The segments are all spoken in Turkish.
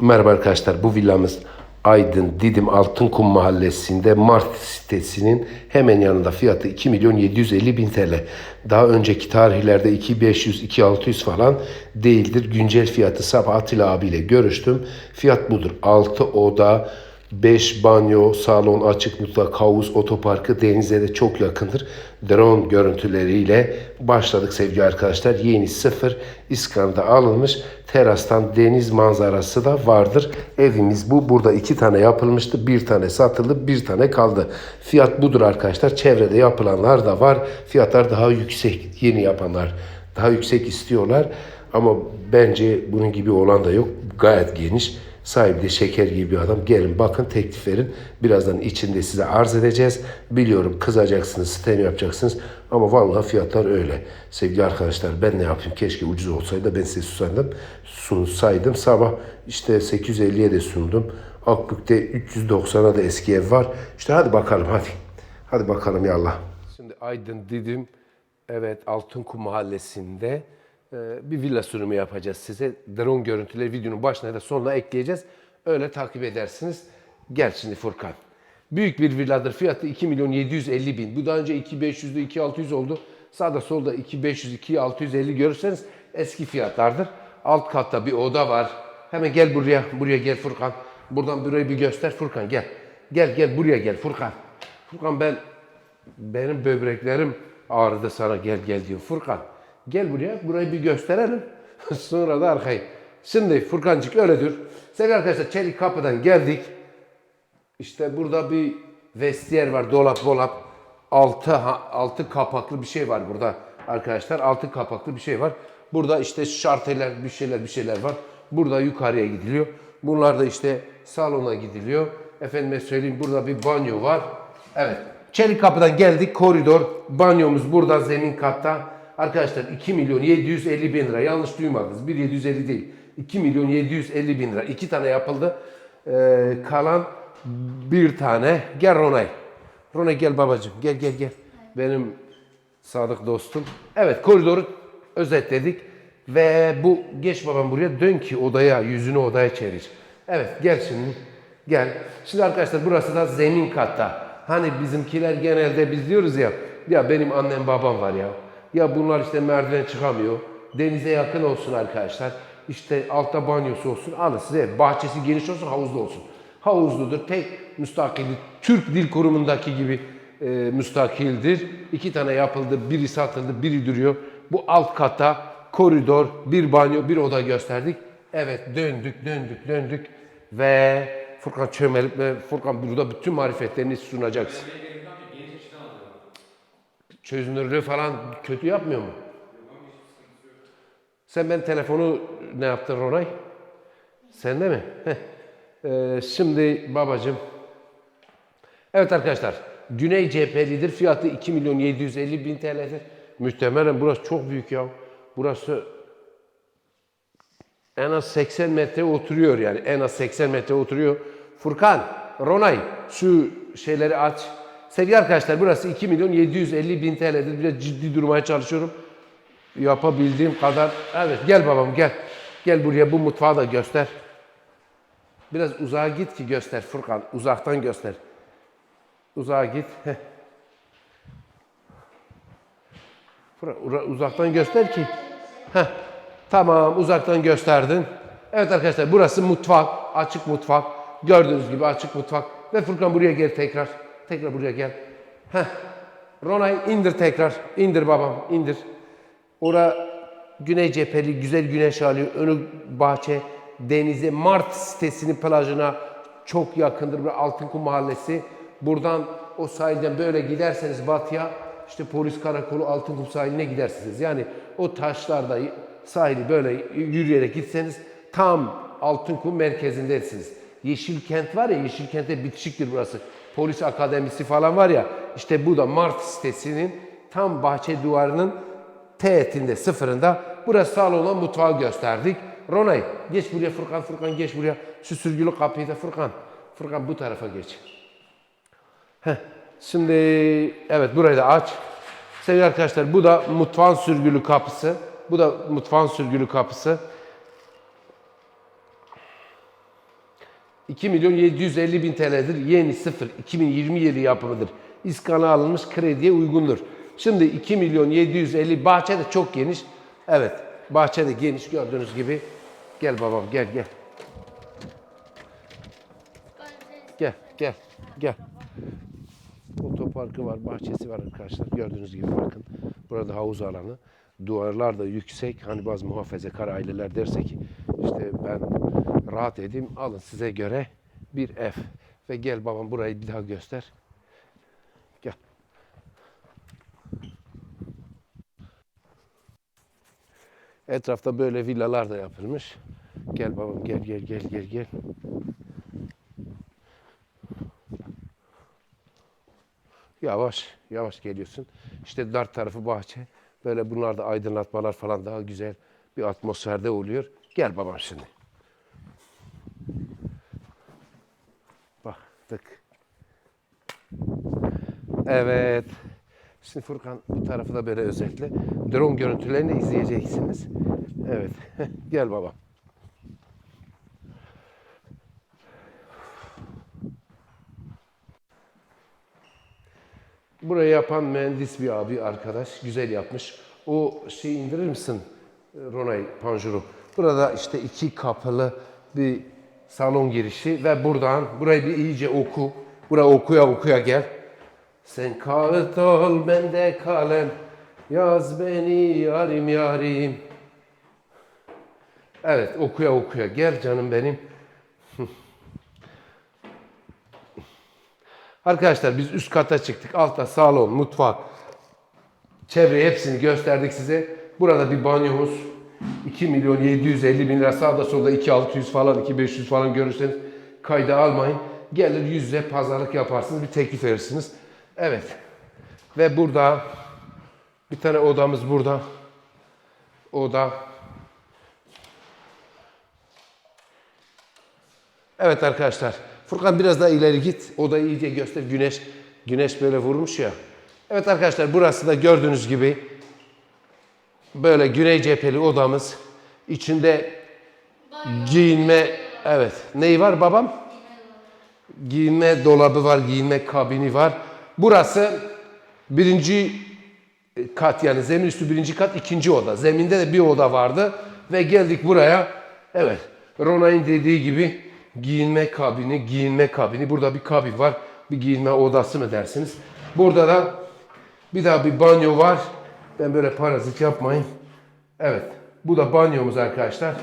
Merhaba arkadaşlar bu villamız Aydın Didim Altınkum mahallesinde Mart sitesinin hemen yanında fiyatı 2 milyon 750 bin TL. Daha önceki tarihlerde 2500 2600 falan değildir. Güncel fiyatı sabah Atilla abiyle görüştüm. Fiyat budur. 6 oda 5 banyo, salon, açık mutfak, havuz, otoparkı denize de çok yakındır. Drone görüntüleriyle başladık sevgili arkadaşlar. Yeni sıfır İskan'da alınmış. Terastan deniz manzarası da vardır. Evimiz bu. Burada iki tane yapılmıştı. Bir tane satıldı, bir tane kaldı. Fiyat budur arkadaşlar. Çevrede yapılanlar da var. Fiyatlar daha yüksek. Yeni yapanlar daha yüksek istiyorlar. Ama bence bunun gibi olan da yok. Gayet geniş. Sahibi de şeker gibi bir adam. Gelin bakın teklif verin. Birazdan içinde size arz edeceğiz. Biliyorum kızacaksınız, sistem yapacaksınız. Ama vallahi fiyatlar öyle. Sevgili arkadaşlar ben ne yapayım? Keşke ucuz olsaydı da ben size sunsaydım. Sunsaydım. Sabah işte 850'ye de sundum. Akbük'te 390'a da eski ev var. İşte hadi bakalım hadi. Hadi bakalım yallah. Şimdi Aydın Didim evet Altınkum mahallesinde bir villa sunumu yapacağız size. Drone görüntüleri videonun başına da sonuna ekleyeceğiz. Öyle takip edersiniz. Gel şimdi Furkan. Büyük bir villadır. Fiyatı 2 milyon 750 bin. Bu daha önce 2500'lü 2600 oldu. Sağda solda 2500 2650 görürseniz eski fiyatlardır. Alt katta bir oda var. Hemen gel buraya. Buraya gel Furkan. Buradan burayı bir göster Furkan gel. Gel gel buraya gel Furkan. Furkan ben benim böbreklerim ağrıdı sana gel gel diyor. Furkan gel buraya burayı bir gösterelim. Sonra da arkayı. Şimdi Furkancık öyle dur. Sevgili arkadaşlar çelik kapıdan geldik. İşte burada bir vestiyer var, dolap dolap. Altı, altı kapaklı bir şey var burada arkadaşlar. Altı kapaklı bir şey var. Burada işte şarteler, bir şeyler, bir şeyler var. Burada yukarıya gidiliyor. Bunlar da işte salona gidiliyor. Efendime söyleyeyim burada bir banyo var. Evet. Çelik kapıdan geldik. Koridor. Banyomuz burada zemin katta. Arkadaşlar 2 milyon 750 bin lira. Yanlış duymadınız. 1 750 değil. 2 milyon 750 bin lira. İki tane yapıldı. Ee, kalan bir tane. Gel Ronay. Ronay gel babacığım. Gel gel gel. Benim sadık dostum. Evet koridoru özetledik. Ve bu geç babam buraya dön ki odaya yüzünü odaya çevir. Evet gel şimdi. Gel. Şimdi arkadaşlar burası da zemin katta. Hani bizimkiler genelde biz diyoruz ya ya benim annem babam var ya. Ya bunlar işte merdiven çıkamıyor. Denize yakın olsun arkadaşlar. İşte altta banyosu olsun. Alın size bahçesi geniş olsun, havuzlu olsun. Havuzludur. Tek müstakildir. Türk Dil Kurumu'ndaki gibi e, müstakildir. İki tane yapıldı. Biri satıldı, biri duruyor. Bu alt kata koridor, bir banyo, bir oda gösterdik. Evet döndük, döndük, döndük ve Furkan çömelip ve Furkan burada bütün marifetlerini sunacaksın. Çözünürlüğü falan kötü yapmıyor mu? Sen ben telefonu ne yaptın Ronay? Sende mi? Ee, şimdi babacığım. Evet arkadaşlar. Güney cephelidir. Fiyatı 2 milyon 750 bin TL'dir. Muhtemelen burası çok büyük ya. Burası en az 80 metre oturuyor yani. En az 80 metre oturuyor. Furkan, Ronay şu şeyleri aç. Sevgili arkadaşlar burası 2 milyon 750 bin TL'dir. Biraz ciddi durmaya çalışıyorum. Yapabildiğim kadar. Evet gel babam gel. Gel buraya bu mutfağı da göster. Biraz uzağa git ki göster Furkan. Uzaktan göster. Uzağa git. Heh. Uzaktan göster ki. Heh. Tamam uzaktan gösterdin. Evet arkadaşlar burası mutfak. Açık mutfak. Gördüğünüz gibi açık mutfak. Ve Furkan buraya gel tekrar. Tekrar buraya gel. Heh. Ronay indir tekrar. İndir babam indir. Ora güney cepheli güzel güneş alıyor. Önü bahçe, denize, Mart sitesinin plajına çok yakındır. Bir Altınkum mahallesi. Buradan o sahilden böyle giderseniz batıya işte polis karakolu Altınkum sahiline gidersiniz. Yani o taşlarda sahili böyle yürüyerek gitseniz tam Altınkum merkezindesiniz. Yeşilkent var ya Yeşilkent'e bitişiktir burası. Polis akademisi falan var ya işte bu da Mart sitesinin tam bahçe duvarının teğetinde sıfırında burası salona mutfağı gösterdik. Ronay geç buraya Furkan Furkan geç buraya. Şu sürgülü kapıyı da Furkan. Furkan bu tarafa geç. Heh. Şimdi evet burayı da aç. Sevgili arkadaşlar bu da mutfağın sürgülü kapısı. Bu da mutfağın sürgülü kapısı. 2 milyon 750 bin TL'dir. Yeni sıfır 2020 yılı yapımıdır. İskana alınmış krediye uygundur. Şimdi 2 milyon 750 bahçe de çok geniş. Evet bahçe de geniş gördüğünüz gibi. Gel babam gel gel. Gel gel gel. Otoparkı var, bahçesi var arkadaşlar. Gördüğünüz gibi bakın. Burada havuz alanı. Duvarlar da yüksek. Hani bazı muhafazakar aileler derse ki işte ben rahat edeyim. Alın size göre bir ev. Ve gel babam burayı bir daha göster. Gel. Etrafta böyle villalar da yapılmış. Gel babam gel gel gel gel gel. Yavaş yavaş geliyorsun. İşte dört tarafı bahçe. Böyle bunlarda aydınlatmalar falan daha güzel bir atmosferde oluyor. Gel babam şimdi. Baktık. Evet. Şimdi Furkan bu tarafı da böyle özellikle drone görüntülerini izleyeceksiniz. Evet. Gel baba. Burayı yapan mühendis bir abi arkadaş. Güzel yapmış. O şey indirir misin? Ronay Panjuru. Burada işte iki kapılı bir salon girişi ve buradan burayı bir iyice oku. Buraya okuya okuya gel. Sen kağıt ol ben de kalem. Yaz beni yarim yarim. Evet okuya okuya gel canım benim. Arkadaşlar biz üst kata çıktık. Altta salon, mutfak, çevre hepsini gösterdik size. Burada bir banyomuz. 2 milyon 750 bin lira sağda solda 2600 falan 2500 falan görürseniz kayda almayın. Gelir yüzle pazarlık yaparsınız bir teklif verirsiniz. Evet. Ve burada bir tane odamız burada. Oda. Evet arkadaşlar. Furkan biraz daha ileri git. Odayı iyice göster. Güneş güneş böyle vurmuş ya. Evet arkadaşlar burası da gördüğünüz gibi böyle güney cepheli odamız. İçinde giyinme evet. Neyi var babam? Giyinme dolabı var, giyinme kabini var. Burası birinci kat yani zemin üstü birinci kat ikinci oda. Zeminde de bir oda vardı ve geldik buraya. Evet Ronay'ın dediği gibi giyinme kabini, giyinme kabini. Burada bir kabin var. Bir giyinme odası mı dersiniz. Burada da bir daha bir banyo var. Ben böyle parazit yapmayın. Evet. Bu da banyomuz arkadaşlar.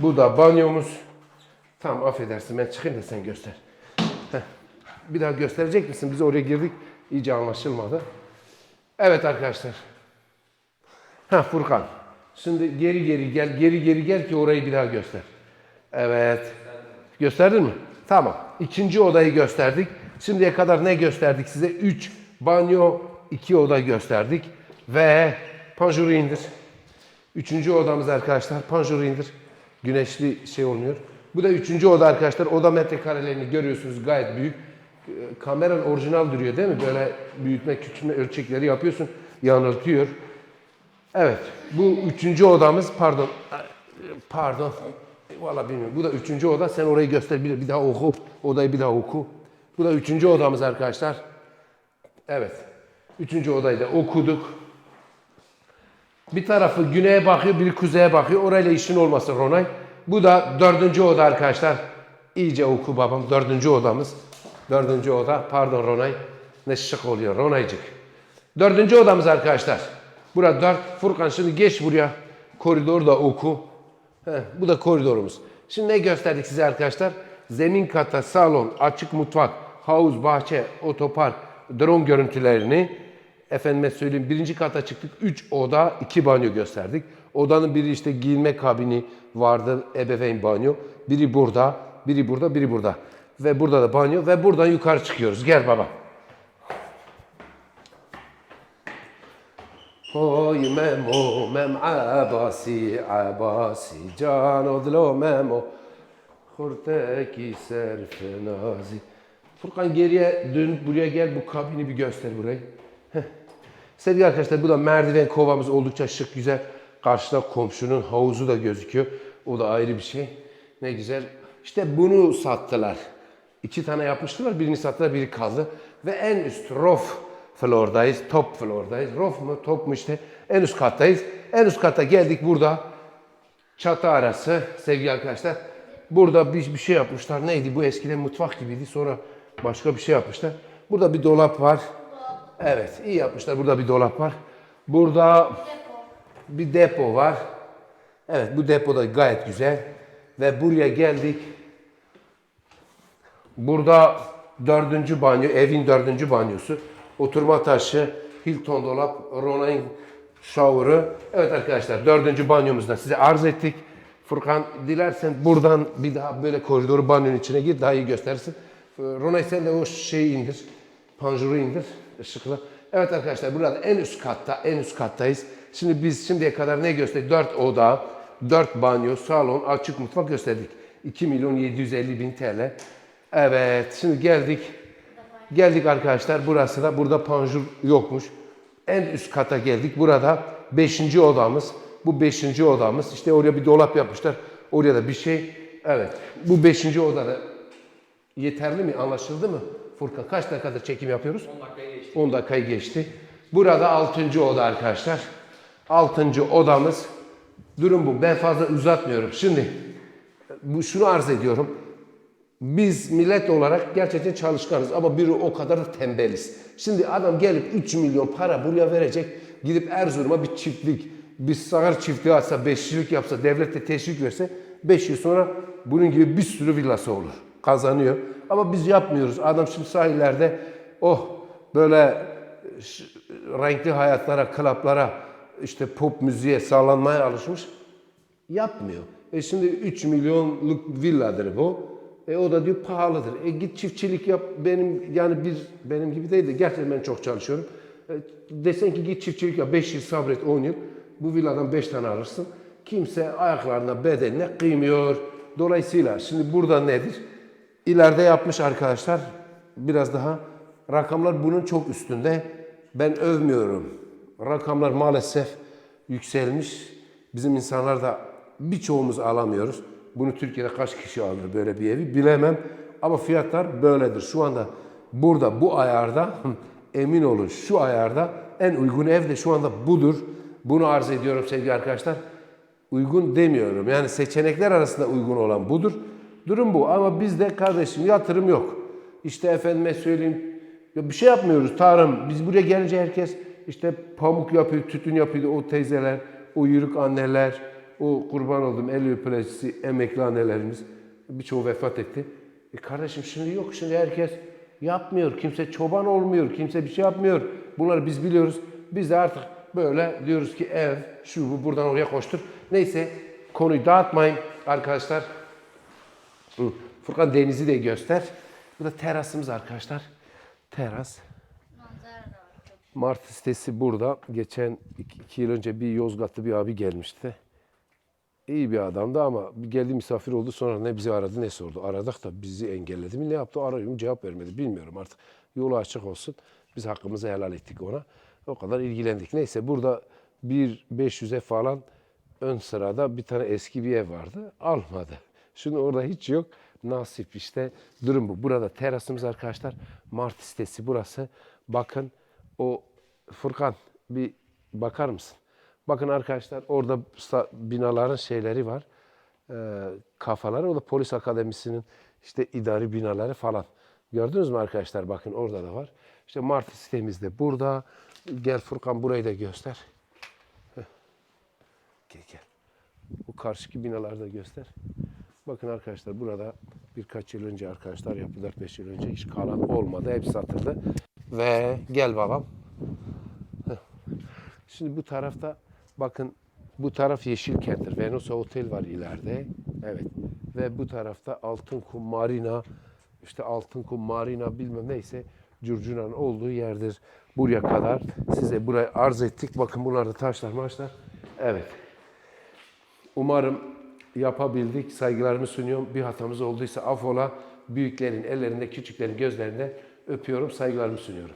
Bu da banyomuz. Tamam affedersin ben çıkayım da sen göster. Heh. Bir daha gösterecek misin? Biz oraya girdik. İyice anlaşılmadı. Evet arkadaşlar. Ha Furkan. Şimdi geri geri gel. Geri geri gel ki orayı bir daha göster. Evet. Gösterdin mi? Tamam. İkinci odayı gösterdik. Şimdiye kadar ne gösterdik size? 3 banyo, 2 oda gösterdik. Ve panjuru indir. Üçüncü odamız arkadaşlar. Panjuru indir. Güneşli şey olmuyor. Bu da üçüncü oda arkadaşlar. Oda metrekarelerini görüyorsunuz gayet büyük. Ee, Kameran orijinal duruyor değil mi? Böyle büyütme, küçültme ölçekleri yapıyorsun. Yanıltıyor. Evet. Bu üçüncü odamız. Pardon. Pardon. Valla bilmiyorum. Bu da üçüncü oda. Sen orayı göster. Bir, bir daha oku. Odayı bir daha oku. Bu da üçüncü odamız arkadaşlar. Evet. Üçüncü odayı da okuduk. Bir tarafı güneye bakıyor, biri kuzeye bakıyor. Orayla işin olmasın Ronay. Bu da dördüncü oda arkadaşlar. İyice oku babam. Dördüncü odamız. Dördüncü oda. Pardon Ronay. Ne şık oluyor Ronaycık. Dördüncü odamız arkadaşlar. Burada dört. Furkan şimdi geç buraya. Koridor da oku. Heh, bu da koridorumuz. Şimdi ne gösterdik size arkadaşlar? Zemin kata, salon, açık mutfak, havuz, bahçe, otopark, drone görüntülerini efendime söyleyeyim birinci kata çıktık. Üç oda, iki banyo gösterdik. Odanın biri işte giyinme kabini vardı, ebeveyn banyo. Biri burada, biri burada, biri burada. Ve burada da banyo ve buradan yukarı çıkıyoruz. Gel baba. Oy Memo, Mem Abasi, Abasi, Can Odlo Memo. Kurteki serfenazi. Furkan geriye dönüp buraya gel bu kabini bir göster burayı. Sevgili arkadaşlar bu da merdiven kovamız oldukça şık güzel. Karşıda komşunun havuzu da gözüküyor. O da ayrı bir şey. Ne güzel. İşte bunu sattılar. İki tane yapmıştılar. Birini sattılar, biri kaldı. Ve en üst rof floordayız. Top floordayız. Rof mu, top mu işte. En üst kattayız. En üst kata geldik burada. Çatı arası sevgili arkadaşlar. Burada bir, bir şey yapmışlar. Neydi bu eskiden mutfak gibiydi. Sonra başka bir şey yapmışlar. Burada bir dolap var. Evet iyi yapmışlar. Burada bir dolap var. Burada bir depo var. Evet bu depo da gayet güzel. Ve buraya geldik. Burada dördüncü banyo, evin dördüncü banyosu. Oturma taşı, Hilton dolap, Ronain shower'ı. Evet arkadaşlar dördüncü banyomuzda size arz ettik. Furkan dilersen buradan bir daha böyle koridoru banyonun içine gir daha iyi göstersin. Ronay sen de o şeyi indir. Panjuru indir ışıkla. Evet arkadaşlar burada en üst katta, en üst kattayız. Şimdi biz şimdiye kadar ne gösterdik? 4 oda, 4 banyo, salon, açık mutfak gösterdik. 2 milyon 750 bin TL. Evet şimdi geldik. Geldik arkadaşlar burası da burada panjur yokmuş. En üst kata geldik. Burada 5. odamız. Bu 5. odamız. İşte oraya bir dolap yapmışlar. Oraya da bir şey. Evet. Bu 5. odada yeterli mi? Anlaşıldı mı? Furkan kaç dakikadır çekim yapıyoruz? 10 dakikayı geçti. 10 dakikayı geçti. Burada 6. oda arkadaşlar. 6. odamız. Durum bu. Ben fazla uzatmıyorum. Şimdi bu şunu arz ediyorum. Biz millet olarak gerçekten çalışkanız ama biri o kadar da tembeliz. Şimdi adam gelip 3 milyon para buraya verecek. Gidip Erzurum'a bir çiftlik, bir sağır çiftliği açsa, beşçilik yapsa, devlet de teşvik verse 5 yıl sonra bunun gibi bir sürü villası olur. Kazanıyor. Ama biz yapmıyoruz. Adam şimdi sahillerde oh böyle renkli hayatlara, klaplara, işte pop müziğe sağlanmaya alışmış. Yapmıyor. E şimdi 3 milyonluk villadır bu. E o da diyor pahalıdır. E git çiftçilik yap. Benim yani bir benim gibi değil de gerçekten ben çok çalışıyorum. E, desen ki git çiftçilik yap. 5 yıl sabret 10 yıl. Bu villadan 5 tane alırsın. Kimse ayaklarına bedenine kıymıyor. Dolayısıyla şimdi burada nedir? İleride yapmış arkadaşlar biraz daha rakamlar bunun çok üstünde. Ben övmüyorum. Rakamlar maalesef yükselmiş. Bizim insanlar da birçoğumuz alamıyoruz. Bunu Türkiye'de kaç kişi alır böyle bir evi bilemem. Ama fiyatlar böyledir. Şu anda burada bu ayarda emin olun şu ayarda en uygun ev de şu anda budur. Bunu arz ediyorum sevgili arkadaşlar. Uygun demiyorum. Yani seçenekler arasında uygun olan budur. Durum bu. Ama bizde kardeşim yatırım yok. İşte efendime söyleyeyim ya bir şey yapmıyoruz tarım. Biz buraya gelince herkes işte pamuk yapıyor, tütün yapıyor o teyzeler, o yürük anneler, o kurban olduğum el öpülecisi emekli annelerimiz birçoğu vefat etti. E kardeşim şimdi yok şimdi herkes yapmıyor. Kimse çoban olmuyor. Kimse bir şey yapmıyor. Bunları biz biliyoruz. Biz de artık böyle diyoruz ki ev şu bu buradan oraya koştur. Neyse konuyu dağıtmayın arkadaşlar. Hı. Furkan denizi de göster. Bu da terasımız arkadaşlar. Teras. Mart sitesi burada. Geçen iki, iki yıl önce bir Yozgatlı bir abi gelmişti. İyi bir adamdı ama geldi misafir oldu sonra ne bizi aradı ne sordu. Aradık da bizi engelledi mi ne yaptı arıyorum cevap vermedi bilmiyorum artık. Yolu açık olsun. Biz hakkımızı helal ettik ona. O kadar ilgilendik. Neyse burada bir 500'e falan ön sırada bir tane eski bir ev vardı. Almadı. Şimdi orada hiç yok. Nasip işte. Durum bu. Burada terasımız arkadaşlar. Mart sitesi burası. Bakın o Furkan bir bakar mısın? Bakın arkadaşlar orada binaların şeyleri var. Ee, kafaları. O da polis akademisinin işte idari binaları falan. Gördünüz mü arkadaşlar? Bakın orada da var. İşte Mart sitemiz de burada. Gel Furkan burayı da göster. Heh. Gel gel. Bu karşıki binaları da göster. Bakın arkadaşlar burada birkaç yıl önce arkadaşlar yaptı 4-5 yıl önce hiç kalan olmadı. Hepsi satıldı. Ve gel babam. Şimdi bu tarafta bakın bu taraf Yeşilkent'tir. Venosa Otel var ileride. Evet. Ve bu tarafta Altınkum Marina, işte Altınkum Marina bilmem neyse Curcuna'nın olduğu yerdir. Buraya kadar size burayı arz ettik. Bakın bunlar da taşlar maçlar. Evet. Umarım yapabildik. Saygılarımı sunuyorum. Bir hatamız olduysa affola. Büyüklerin ellerinde, küçüklerin gözlerinde öpüyorum. Saygılarımı sunuyorum.